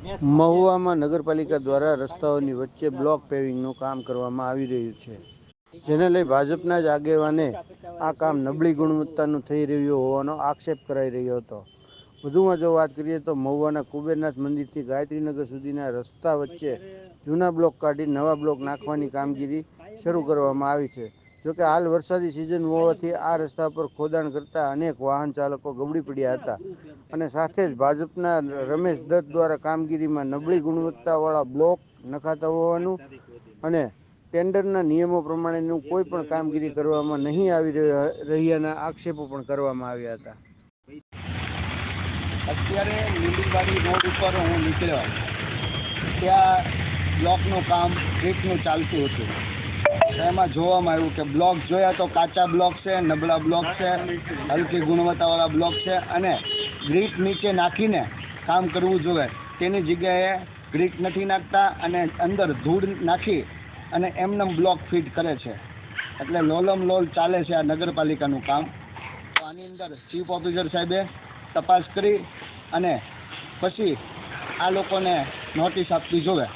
મહુવામાં નગરપાલિકા દ્વારા રસ્તાઓની વચ્ચે બ્લોક પેવિંગનું કામ કરવામાં આવી રહ્યું છે, જેને લઈ ભાજપના જ આગેવાને આ કામ નબળી ગુણવત્તાનું થઈ રહ્યું હોવાનો આક્ષેપ કરાઈ રહ્યો હતો. વધુમાં જો વાત કરીએ તો મહુવાના કુબેરનાથ મંદિરથી ગાયત્રીનગર સુધીના રસ્તા વચ્ચે જૂના બ્લોક કાઢી નવા બ્લોક નાખવાની કામગીરી શરૂ કરવામાં આવી છે. જોકે હાલ વરસાદી સિઝન હોવાથી આ રસ્તા પર ખોદાણ કરતા અનેક વાહન ચાલકો ગબડી પડ્યા હતા. અને સાથે જ ભાજપના રમેશ દત્ત દ્વારા કામગીરીમાં નબળી ગુણવત્તાવાળા બ્લોક નખાતા હોવાનું અને ટેન્ડરના નિયમો પ્રમાણેનું કોઈ પણ કામગીરી કરવામાં નહીં આવી રહ્યા- રહ્યાના આક્ષેપો પણ કરવામાં આવ્યા હતા. અત્યારે લીલીબારી રોડ ઉપર હું નીકળ્યો. ત્યાં બ્લોકનું કામ બ્રિકનું ચાલતું હતું. એમાં જોવામાં આવ્યું કે બ્લોક જોયા તો કાચા બ્લોક છે, નબળા બ્લોક છે, હલકી ગુણવત્તાવાળા બ્લોક છે અને ગ્રીટ નીચે નાખીને કામ કરવું જોઈએ. તેની જગ્યાએ ગ્રીટ નથી નાખતા અને અંદર ધૂળ નાખી અને એમનેમ બ્લોક ફિટ કરે છે. એટલે લોલમ લોલ ચાલે છે આ નગરપાલિકાનું કામ. તો આની અંદર ચીફ ઓફિસર સાહેબે તપાસ કરી અને પછી આ લોકોને નોટિસ આપવી જોઈએ.